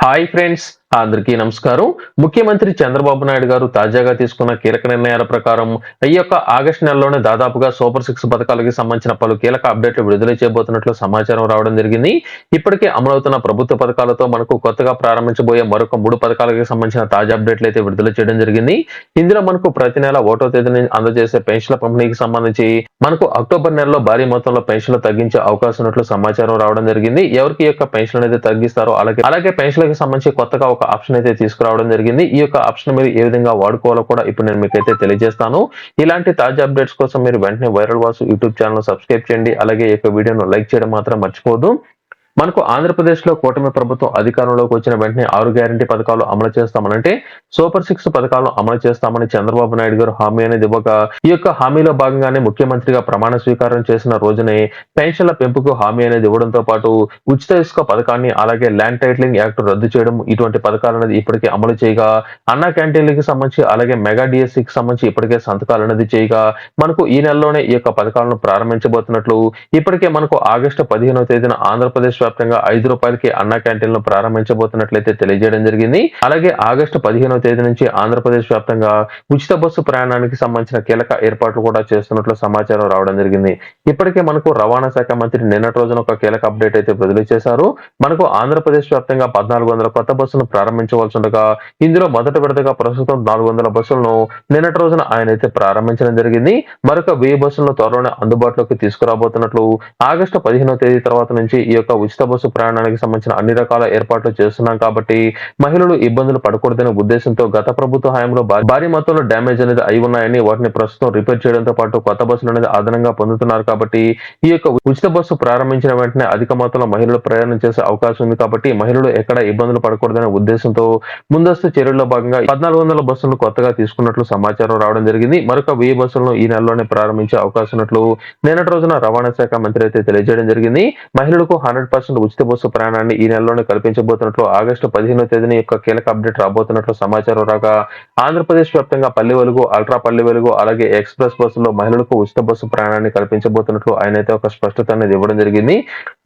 Hi friends అందరికీ నమస్కారం. ముఖ్యమంత్రి చంద్రబాబు నాయుడు గారు తాజాగా తీసుకున్న కీలక నిర్ణయాల ప్రకారం ఈ యొక్క ఆగస్టు నెలలోనే దాదాపుగా సూపర్ సిక్స్ పథకాలకి సంబంధించిన పలు కీలక అప్డేట్లు విడుదల చేయబోతున్నట్లు సమాచారం రావడం జరిగింది. ఇప్పటికే అమలవుతున్న ప్రభుత్వ పథకాలతో మనకు కొత్తగా ప్రారంభించబోయే మరొక మూడు పథకాలకి సంబంధించిన తాజా అప్డేట్లు అయితే విడుదల చేయడం జరిగింది. ఇందులో మనకు ప్రతి నెల ఓటో తేదీని అందజేసే పెన్షన్ల పంపిణీకి సంబంధించి మనకు అక్టోబర్ నెలలో భారీ మొత్తంలో పెన్షన్లు తగ్గించే అవకాశం ఉన్నట్లు సమాచారం రావడం జరిగింది. ఎవరికి యొక్క పెన్షన్ అనేది తగ్గిస్తారో అలాగే అలాగే పెన్షన్లకు సంబంధించి కొత్తగా ఒక ఆప్షన్ అయితే తీసుకురావడం జరిగింది. ఈ యొక్క ఆప్షన్ మీరు ఏ విధంగా వాడుకోవాలో కూడా ఇప్పుడు నేను మీకైతే తెలియజేస్తాను. ఇలాంటి తాజా అప్డేట్స్ కోసం మీరు వెంటనే viral Vasu YouTube channel subscribe చేయండి. అలాగే ఈ యొక్క వీడియోను లైక్ చేయడం మాత్రం మర్చిపోదు మనకు ఆంధ్రప్రదేశ్లో కూటమి ప్రభుత్వం అధికారంలోకి వచ్చిన వెంటనే ఆరు గ్యారంటీ పథకాలు అమలు చేస్తామనంటే సూపర్ సిక్స్ పథకాలను అమలు చేస్తామని చంద్రబాబు నాయుడు గారు హామీ అనేది ఇవ్వగా ఈ యొక్క హామీలో భాగంగానే ముఖ్యమంత్రిగా ప్రమాణ స్వీకారం చేసిన రోజునే పెన్షన్ల పెంపుకు హామీ అనేది ఇవ్వడంతో పాటు ఉచిత ఇసుక పథకాన్ని అలాగే ల్యాండ్ టైటిలింగ్ యాక్ట్ రద్దు చేయడం ఇటువంటి పథకాలు అనేది ఇప్పటికే అమలు చేయగా అన్నా క్యాంటీన్లకి సంబంధించి అలాగే మెగా డిఎస్సికి సంబంధించి ఇప్పటికే సంతకాలు అనేది చేయగా మనకు ఈ నెలలోనే ఈ యొక్క పథకాలను ప్రారంభించబోతున్నట్లు ఇప్పటికే మనకు ఆగస్టు పదిహేనవ తేదీన ఆంధ్రప్రదేశ్ వ్యాప్తంగా ఐదు రూపాయలకి అన్నా క్యాంటీన్లు ప్రారంభించబోతున్నట్లయితే తెలియజేయడం జరిగింది. అలాగే ఆగస్టు పదిహేనవ తేదీ నుంచి ఆంధ్రప్రదేశ్ వ్యాప్తంగా ఉచిత బస్సు ప్రయాణానికి సంబంధించిన కీలక ఏర్పాట్లు కూడా చేస్తున్నట్లు సమాచారం రావడం జరిగింది. ఇప్పటికే మనకు రవాణా శాఖ మంత్రి నిన్నటి రోజున ఒక కీలక అప్డేట్ అయితే విడుదల చేశారు. మనకు ఆంధ్రప్రదేశ్ వ్యాప్తంగా పద్నాలుగు వందల కొత్త బస్సులను ప్రారంభించవలసి ఉండగా ఇందులో మొదటి విడతగా ప్రస్తుతం నాలుగు వందల బస్సులను నిన్నటి రోజున ఆయన అయితే ప్రారంభించడం జరిగింది. మరొక వెయ్యి బస్సులను త్వరలోనే అందుబాటులోకి తీసుకురాబోతున్నట్లు ఆగస్టు పదిహేనవ తేదీ తర్వాత నుంచి ఈ యొక్క ఉచిత బస్సు ప్రయాణానికి సంబంధించిన అన్ని రకాల ఏర్పాట్లు చేస్తున్నాం కాబట్టి మహిళలు ఇబ్బందులు పడకూడదనే ఉద్దేశంతో గత ప్రభుత్వ హయాంలో భారీ మొత్తంలో డ్యామేజ్ అనేది అయి ఉన్నాయని వాటిని ప్రస్తుతం రిపేర్ చేయడంతో పాటు కొత్త బస్సులు అనేది అదనంగా పొందుతున్నారు కాబట్టి ఈ యొక్క ఉచిత బస్సు ప్రారంభించిన వెంటనే అధిక మొత్తంలో మహిళలు ప్రయాణం చేసే అవకాశం ఉంది కాబట్టి మహిళలు ఎక్కడ ఇబ్బందులు పడకూడదనే ఉద్దేశంతో ముందస్తు చర్యల్లో భాగంగా పద్నాలుగు వందల బస్సులను కొత్తగా తీసుకున్నట్లు సమాచారం రావడం జరిగింది. మరొక వెయ్యి బస్సులను ఈ నెలలోనే ప్రారంభించే అవకాశం ఉన్నట్లు నిన్నటి రోజున రవాణా శాఖ మంత్రి అయితే తెలియజేయడం జరిగింది. మహిళలకు హండ్రెడ్ పర్సెంట్ ఉచిత బస్సు ప్రయాణాన్ని ఈ నెలలోనే కల్పించబోతున్నట్లు ఆగస్టు పదిహేనో తేదీన యొక్క కీలక అప్డేట్ రాబోతున్నట్లు సమాచారం రాగా ఆంధ్రప్రదేశ్ వ్యాప్తంగా పల్లె వెలుగు అల్ట్రా పల్లె వెలుగు అలాగే ఎక్స్ప్రెస్ బస్సులో మహిళలకు ఉచిత బస్సు ప్రయాణాన్ని కల్పించబోతున్నట్లు ఆయన అయితే ఒక స్పష్టత అనేది ఇవ్వడం జరిగింది.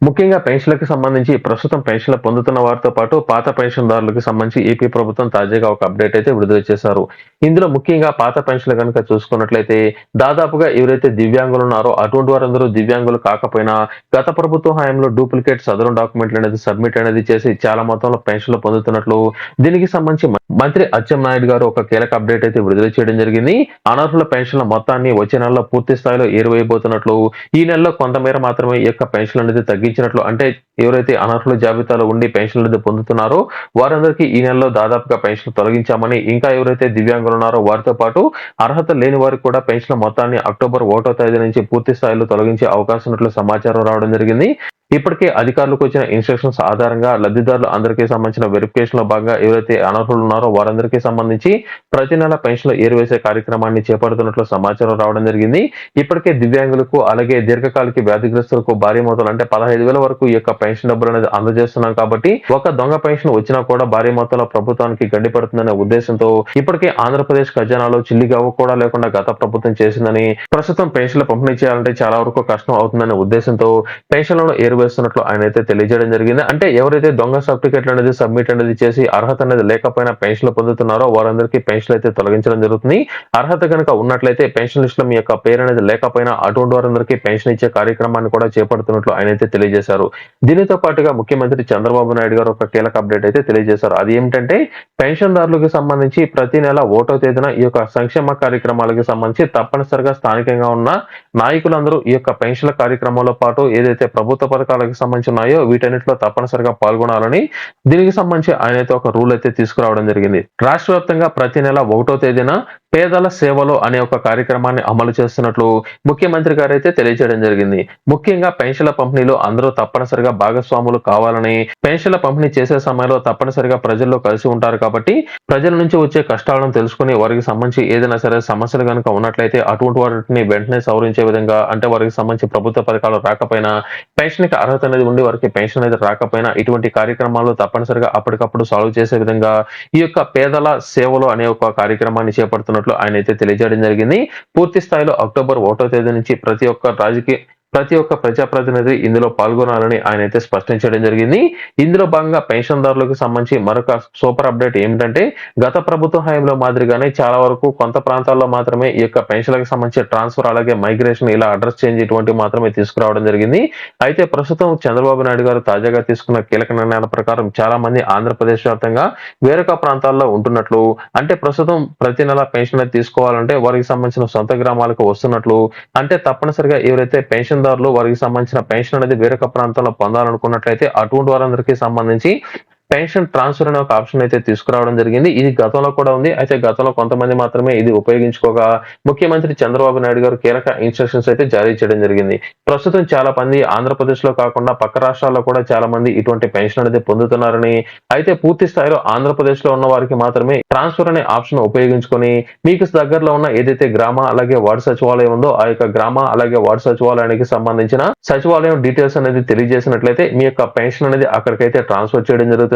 ముఖ్యంగా పెన్షన్లకు సంబంధించి ప్రస్తుతం పెన్షన్లు పొందుతున్న వారితో పాటు పాత పెన్షన్దారులకు సంబంధించి ఏపీ ప్రభుత్వం తాజాగా ఒక అప్డేట్ అయితే విడుదల చేశారు. ఇందులో ముఖ్యంగా పాత పెన్షన్లు కనుక చూసుకున్నట్లయితే దాదాపుగా ఎవరైతే దివ్యాంగులు ఉన్నారో అటువంటి వారందరూ దివ్యాంగులు కాకపోయినా గత ప్రభుత్వ హయాంలో డూప్లికేట్ సదరం డాక్యుమెంట్లు అనేది సబ్మిట్ అనేది చేసి చాలా మొత్తంలో పెన్షన్లు పొందుతున్నట్లు దీనికి సంబంధించి మంత్రి అచ్చెం నాయుడు గారు ఒక కీలక అప్డేట్ అయితే విడుదల చేయడం జరిగింది. అనర్హుల పెన్షన్ల మొత్తాన్ని వచ్చే నెలలో పూర్తి స్థాయిలో ఏరువైపోతున్నట్లు ఈ నెలలో కొంతమేర మాత్రమే ఈ యొక్క పెన్షన్ అనేది తగ్గించినట్లు అంటే ఎవరైతే అనర్హుల జాబితాలో ఉండి పెన్షన్లు పొందుతున్నారో వారందరికీ ఈ నెలలో దాదాపుగా పెన్షన్ తొలగించామని ఇంకా ఎవరైతే దివ్యాంగులు ఉన్నారో వారితో పాటు అర్హత లేని వారికి కూడా పెన్షన్ మొత్తాన్ని అక్టోబర్ ఒకటో తేదీ నుంచి పూర్తి స్థాయిలో తొలగించే అవకాశం ఉన్నట్లు సమాచారం రావడం జరిగింది. ఇప్పటికే అధికారులకు వచ్చిన ఇన్స్ట్రక్షన్స్ ఆధారంగా లబ్ధిదారులు అందరికీ సంబంధించిన వెరిఫికేషన్లో భాగంగా ఎవరైతే అనర్హులు ఉన్నారో వారందరికీ సంబంధించి ప్రతి నెల పెన్షన్లు ఏరివేసే కార్యక్రమాన్ని చేపడుతున్నట్లు సమాచారం రావడం జరిగింది. ఇప్పటికే దివ్యాంగులకు అలాగే దీర్ఘకాలిక వ్యాధిగ్రస్తులకు భారీ మొత్తాలు అంటే పదహైదు వేల వరకు ఈ యొక్క పెన్షన్ డబ్బులు అనేది అందజేస్తున్నాం కాబట్టి ఒక దొంగ పెన్షన్ వచ్చినా కూడా భారీ మొత్తంలో ప్రభుత్వానికి గండి పడుతుందనే ఉద్దేశంతో ఇప్పటికే ఆంధ్రప్రదేశ్ ఖజానాలో చిల్లిగవ్వ కూడా లేకుండా గత ప్రభుత్వం చేసిందని ప్రస్తుతం పెన్షన్లు పంపిణీ చేయాలంటే చాలా వరకు కష్టం అవుతుందనే ఉద్దేశంతో పెన్షన్లను ఏరువేస్తున్నట్లు ఆయన అయితే తెలియజేయడం జరిగింది. అంటే ఎవరైతే దొంగ సర్టిఫికెట్లు అనేది సబ్మిట్ అనేది చేసి అర్హత అనేది లేకపోయినా పెన్షన్లు పొందుతున్నారో వారందరికీ పెన్షన్ అయితే తొలగించడం జరుగుతుంది. అర్హత కనుక ఉన్నట్లయితే పెన్షన్ లిస్ట్లో మీ యొక్క పేరు అనేది లేకపోయినా అటువంటి వారందరికీ పెన్షన్ ఇచ్చే కార్యక్రమాన్ని కూడా చేపడుతున్నట్లు ఆయన అయితే తెలియజేశారు. దీనితో పాటుగా ముఖ్యమంత్రి చంద్రబాబు నాయుడు గారు ఒక కీలక అప్డేట్ అయితే తెలియజేశారు. అది ఏమిటంటే పెన్షన్దారులకు సంబంధించి ప్రతి నెల ఓటో తేదీన ఈ యొక్క సంక్షేమ కార్యక్రమాలకు సంబంధించి తప్పనిసరిగా స్థానికంగా ఉన్న నాయకులందరూ ఈ యొక్క పెన్షన్ల కార్యక్రమంలో పాటు ఏదైతే ప్రభుత్వ పథకాలకు సంబంధించి ఉన్నాయో వీటన్నిటిలో తప్పనిసరిగా పాల్గొనాలని దీనికి సంబంధించి ఆయన అయితే ఒక రూల్ అయితే తీసుకురావడం జరిగింది. రాష్ట్ర వ్యాప్తంగా ప్రతి నెల ఒకటో తేదీన పేదల సేవలో అనే ఒక కార్యక్రమాన్ని అమలు చేస్తున్నట్లు ముఖ్యమంత్రి గారు అయితే తెలియజేయడం జరిగింది. ముఖ్యంగా పెన్షన్ల పంపిణీలో అందరూ తప్పనిసరిగా భాగస్వాములు కావాలని పెన్షన్ల పంపిణీ చేసే సమయంలో తప్పనిసరిగా ప్రజల్లో కలిసి ఉంటారు కాబట్టి ప్రజల నుంచి వచ్చే కష్టాలను తెలుసుకుని వారికి సంబంధించి ఏదైనా సరే సమస్యలు కనుక ఉన్నట్లయితే అటువంటి వాటిని వెంటనే సవరించే విధంగా అంటే వారికి సంబంధించి ప్రభుత్వ పథకాలు రాకపోయినా పెన్షన్కి అర్హత అనేది ఉండి వారికి పెన్షన్ అనేది రాకపోయినా ఇటువంటి కార్యక్రమాలు తప్పనిసరిగా అప్పటికప్పుడు సాల్వ్ చేసే విధంగా ఈ యొక్క పేదల సేవలు అనే ఒక కార్యక్రమాన్ని చేపడుతున్నట్టు ఆయన అయితే తెలియజేయడం జరిగింది. పూర్తి స్థాయిలో అక్టోబర్ ఒకటో తేదీ నుంచి ప్రతి ఒక్క రాజకీయ ప్రతి ఒక్క ప్రజాప్రతినిధి ఇందులో పాల్గొనాలని ఆయన అయితే స్పష్టం చేయడం జరిగింది. ఇందులో భాగంగా పెన్షన్దారులకు సంబంధించి మరొక సూపర్ అప్డేట్ ఏమిటంటే గత ప్రభుత్వ హయాంలో మాదిరిగానే చాలా వరకు కొంత ప్రాంతాల్లో మాత్రమే ఈ యొక్క పెన్షన్లకు సంబంధించి ట్రాన్స్ఫర్ అలాగే మైగ్రేషన్ ఇలా అడ్రస్ చేంజ్ ఇటువంటి మాత్రమే తీసుకురావడం జరిగింది. అయితే ప్రస్తుతం చంద్రబాబు నాయుడు గారు తాజాగా తీసుకున్న కీలక నిర్ణయాల ప్రకారం చాలా మంది ఆంధ్రప్రదేశ్ వ్యాప్తంగా వేరొక ప్రాంతాల్లో ఉంటున్నట్లు అంటే ప్రస్తుతం ప్రతి నెల పెన్షన్ తీసుకోవాలంటే వారికి సంబంధించిన సొంత గ్రామాలకు వస్తున్నట్లు అంటే తప్పనిసరిగా ఎవరైతే పెన్షన్ పెన్షన్దారులు వారికి సంబంధించిన పెన్షన్ అనేది వేరొక ప్రాంతంలో పొందాలనుకున్నట్లయితే అటువంటి వారందరికీ సంబంధించి పెన్షన్ ట్రాన్స్ఫర్ అనే ఒక ఆప్షన్ అయితే తీసుకురావడం జరిగింది. ఇది గతంలో కూడా ఉంది. అయితే గతంలో కొంతమంది మాత్రమే ఇది ఉపయోగించుకోగా ముఖ్యమంత్రి చంద్రబాబు నాయుడు గారు కీలక ఇన్స్ట్రక్షన్స్ అయితే జారీ చేయడం జరిగింది. ప్రస్తుతం చాలా మంది ఆంధ్రప్రదేశ్లో కాకుండా పక్క రాష్ట్రాల్లో కూడా చాలా మంది ఇటువంటి పెన్షన్ అనేది పొందుతున్నారని అయితే పూర్తి స్థాయిలో ఆంధ్రప్రదేశ్లో ఉన్న వారికి మాత్రమే ట్రాన్స్ఫర్ అనే ఆప్షన్ ఉపయోగించుకొని మీకు దగ్గరలో ఉన్న ఏదైతే గ్రామ అలాగే వార్డు సచివాలయం ఉందో ఆ యొక్క గ్రామ అలాగే వార్డు సచివాలయానికి సంబంధించిన సచివాలయం డీటెయిల్స్ అనేది తెలియజేసినట్లయితే మీ యొక్క పెన్షన్ అనేది అక్కడికైతే ట్రాన్స్ఫర్ చేయడం జరుగుతుంది.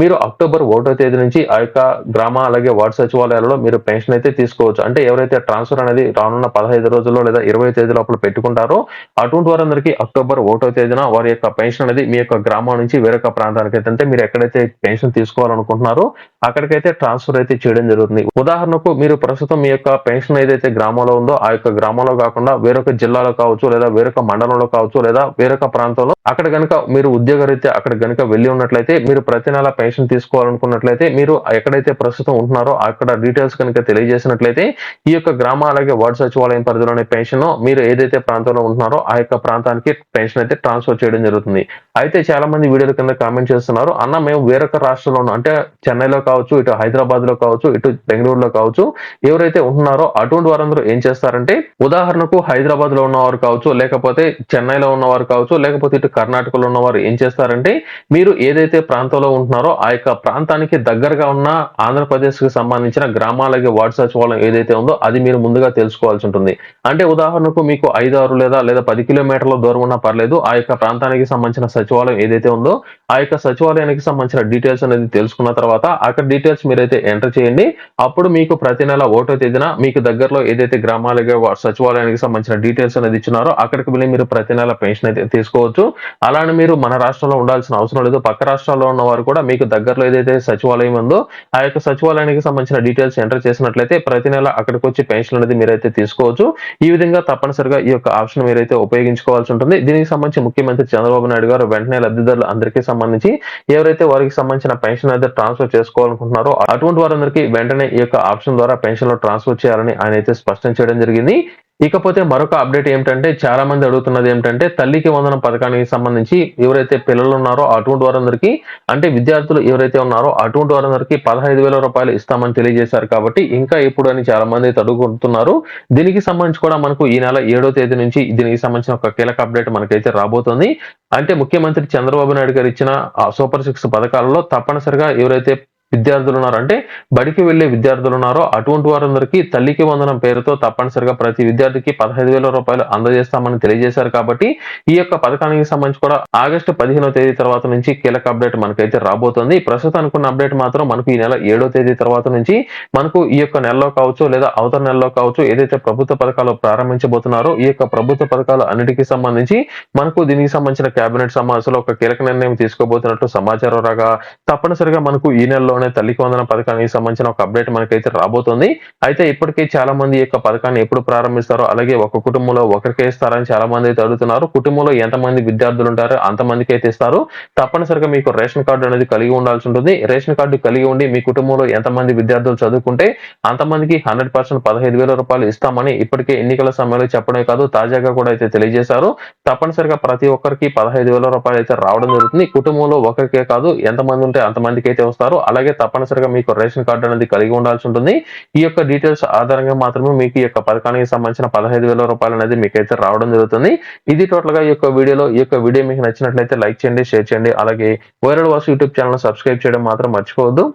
మీరు అక్టోబర్ ఒకటో తేదీ నుంచి ఆ యొక్క గ్రామ అలాగే వార్డు సచివాలయాలలో మీరు పెన్షన్ అయితే తీసుకోవచ్చు. అంటే ఎవరైతే ట్రాన్స్ఫర్ అనేది రానున్న పదహైదు రోజుల్లో లేదా ఇరవై తేదీ లోపల పెట్టుకుంటారో అటువంటి వారందరికీ అక్టోబర్ ఒకటో తేదీన వారి యొక్క పెన్షన్ అనేది మీ యొక్క గ్రామం నుంచి వేరొక ప్రాంతానికి అయితే అంటే మీరు ఎక్కడైతే పెన్షన్ తీసుకోవాలనుకుంటున్నారో అక్కడికైతే ట్రాన్స్ఫర్ అయితే చేయడం జరుగుతుంది. ఉదాహరణకు మీరు ప్రస్తుతం మీ యొక్క పెన్షన్ ఏదైతే గ్రామంలో ఉందో ఆ యొక్క గ్రామంలో కాకుండా వేరొక జిల్లాలో కావచ్చు లేదా వేరొక మండలంలో కావచ్చు లేదా వేరొక ప్రాంతంలో అక్కడ కనుక మీరు ఉద్యోగరీత్యా అక్కడ కనుక వెళ్ళి ఉన్నట్లయితే మీరు ప్రతి నెల పెన్షన్ తీసుకోవాలనుకున్నట్లయితే మీరు ఎక్కడైతే ప్రస్తుతం ఉంటున్నారో అక్కడ డీటెయిల్స్ కనుక తెలియజేసినట్లయితే ఈ యొక్క గ్రామ అలాగే వార్డు సచివాలయం పరిధిలోని పెన్షన్ మీరు ఏదైతే ప్రాంతంలో ఉంటున్నారో ఆ యొక్క ప్రాంతానికి పెన్షన్ అయితే ట్రాన్స్ఫర్ చేయడం జరుగుతుంది. అయితే చాలా మంది వీడియోల కింద కామెంట్ చేస్తున్నారు అన్న మేము వేరొక రాష్ట్రంలో అంటే చెన్నైలో కావచ్చు ఇటు హైదరాబాద్లో కావచ్చు ఇటు బెంగళూరులో కావచ్చు ఎవరైతే ఉంటున్నారో అటువంటి వారందరూ ఏం చేస్తారంటే ఉదాహరణకు హైదరాబాద్లో ఉన్నవారు కావచ్చు లేకపోతే చెన్నైలో ఉన్నవారు కావచ్చు లేకపోతే ఇటు కర్ణాటకలో ఉన్నవారు ఏం చేస్తారంటే మీరు ఏదైతే ప్రాంతంలో ఉంటున్నారో ఆ యొక్క ప్రాంతానికి దగ్గరగా ఉన్న ఆంధ్రప్రదేశ్కి సంబంధించిన గ్రామాలకి వార్డు సచివాలయం ఏదైతే ఉందో అది మీరు ముందుగా తెలుసుకోవాల్సి ఉంటుంది. అంటే ఉదాహరణకు మీకు ఐదు ఆరు లేదా లేదా పది కిలోమీటర్ల దూరం ఉన్నా పర్లేదు ఆ యొక్క ప్రాంతానికి సంబంధించిన సచివాలయం ఏదైతే ఉందో ఆ యొక్క సచివాలయానికి సంబంధించిన డీటెయిల్స్ అనేది తెలుసుకున్న తర్వాత అక్కడ డీటెయిల్స్ మీరైతే ఎంటర్ చేయండి. అప్పుడు మీకు ప్రతి నెల ఓటో తేదీన మీకు దగ్గరలో ఏదైతే గ్రామాలకి సచివాలయానికి సంబంధించిన డీటెయిల్స్ అనేది ఇచ్చినారో అక్కడికి వెళ్ళి మీరు ప్రతి నెల పెన్షన్ అయితే తీసుకోవచ్చు. అలానే మీరు మన రాష్ట్రంలో ఉండాల్సిన అవసరం లేదు. పక్క రాష్ట్రాల్లో ఉన్న వారు కూడా మీకు దగ్గరలో ఏదైతే సచివాలయం ఉందో ఆ యొక్క సచివాలయానికి సంబంధించిన డీటెయిల్స్ ఎంటర్ చేసినట్లయితే ప్రతి నెల అక్కడికి వచ్చి పెన్షన్ అనేది మీరైతే తీసుకోవచ్చు. ఈ విధంగా తప్పనిసరిగా ఈ యొక్క ఆప్షన్ మీరైతే ఉపయోగించుకోవాల్సి ఉంటుంది. దీనికి సంబంధించి ముఖ్యమంత్రి చంద్రబాబు నాయుడు గారు వెంటనే లబ్ధిదారులు అందరికీ సంబంధించి ఎవరైతే వారికి సంబంధించిన పెన్షన్ అయితే ట్రాన్స్ఫర్ చేసుకోవాలనుకుంటున్నారో అటువంటి వారందరికీ వెంటనే ఈ యొక్క ఆప్షన్ ద్వారా పెన్షన్లో ట్రాన్స్ఫర్ చేయాలని ఆయన అయితే స్పష్టం చేయడం జరిగింది. ఇకపోతే మరొక అప్డేట్ ఏమిటంటే చాలా మంది అడుగుతున్నది ఏమిటంటే తల్లికి వందనం పథకానికి సంబంధించి ఎవరైతే పిల్లలు ఉన్నారో అటువంటి వారందరికీ అంటే విద్యార్థులు ఎవరైతే ఉన్నారో అటువంటి వారందరికీ పదహైదు వేల రూపాయలు ఇస్తామని తెలియజేశారు కాబట్టి ఇంకా ఇప్పుడు అని చాలా మంది అయితే అడుగుతున్నారు దీనికి సంబంధించి కూడా మనకు ఈ నెల ఏడో తేదీ నుంచి దీనికి సంబంధించిన ఒక కీలక అప్డేట్ మనకైతే రాబోతోంది. అంటే ముఖ్యమంత్రి చంద్రబాబు నాయుడు గారు ఇచ్చిన ఆ సూపర్ సిక్స్ పథకాలలో తప్పనిసరిగా ఎవరైతే విద్యార్థులు ఉన్నారు అంటే బడికి వెళ్ళే విద్యార్థులు ఉన్నారో అటువంటి వారందరికీ తల్లికి వందనం పేరుతో తప్పనిసరిగా ప్రతి విద్యార్థికి పదహైదు వేల రూపాయలు అందజేస్తామని తెలియజేశారు కాబట్టి ఈ యొక్క పథకానికి సంబంధించి కూడా ఆగస్టు పదిహేనో తేదీ తర్వాత నుంచి కీలక అప్డేట్ మనకైతే రాబోతోంది. ప్రస్తుతం అనుకున్న అప్డేట్ మాత్రం మనకు ఈ నెల ఏడో తేదీ తర్వాత నుంచి మనకు ఈ యొక్క నెలలో కావచ్చు లేదా అవతల నెలలో కావచ్చు ఏదైతే ప్రభుత్వ పథకాలు ప్రారంభించబోతున్నారో ఈ యొక్క ప్రభుత్వ పథకాలు అన్నిటికీ సంబంధించి మనకు దీనికి సంబంధించిన కేబినెట్ సమావేశంలో ఒక కీలక నిర్ణయం తీసుకోబోతున్నట్టు సమాచారం రాగా తప్పనిసరిగా మనకు ఈ నెలలో త్వరలోనే తల్లికి వందన పథకానికి సంబంధించిన ఒక అప్డేట్ మనకైతే రాబోతోంది. అయితే ఇప్పటికే చాలా మంది యొక్క పథకాన్ని ఎప్పుడు ప్రారంభిస్తారో అలాగే ఒక కుటుంబంలో ఒకరికే ఇస్తారని చాలా మంది అయితే అడుగుతున్నారు. కుటుంబంలో ఎంతమంది విద్యార్థులు ఉంటారో అంతమందికి అయితే ఇస్తారు. తప్పనిసరిగా మీకు రేషన్ కార్డు అనేది కలిగి ఉండాల్సి ఉంటుంది. రేషన్ కార్డు కలిగి ఉండి మీ కుటుంబంలో ఎంతమంది విద్యార్థులు చదువుకుంటే అంతమందికి హండ్రెడ్ పర్సెంట్ పదహైదు వేల రూపాయలు ఇస్తామని ఇప్పటికే ఎన్నికల సమయంలో చెప్పడమే కాదు తాజాగా కూడా అయితే తెలియజేశారు. తప్పనిసరిగా ప్రతి ఒక్కరికి పదహైదు వేల రూపాయలు అయితే రావడం జరుగుతుంది. కుటుంబంలో ఒకరికే కాదు ఎంతమంది ఉంటే అంతమందికి అయితే వస్తారు. అలాగే తప్పనిసరిగా మీకు రేషన్ కార్డు అనేది కలిగి ఉండాల్సి ఉంటుంది. ఈ యొక్క డీటెయిల్స్ ఆధారంగా మాత్రమే మీకు ఈ యొక్క పథకానికి సంబంధించిన పదహైదు వేల రూపాయలు అనేది మీకైతే రావడం జరుగుతుంది. ఇది టోటల్గా ఈ యొక్క వీడియోలో ఈ యొక్క వీడియో మీకు నచ్చినట్లయితే లైక్ చేయండి షేర్ చేయండి. అలాగే viral Vasu YouTube channel subscribe చేయడం మాత్రం మర్చిపోవద్దు.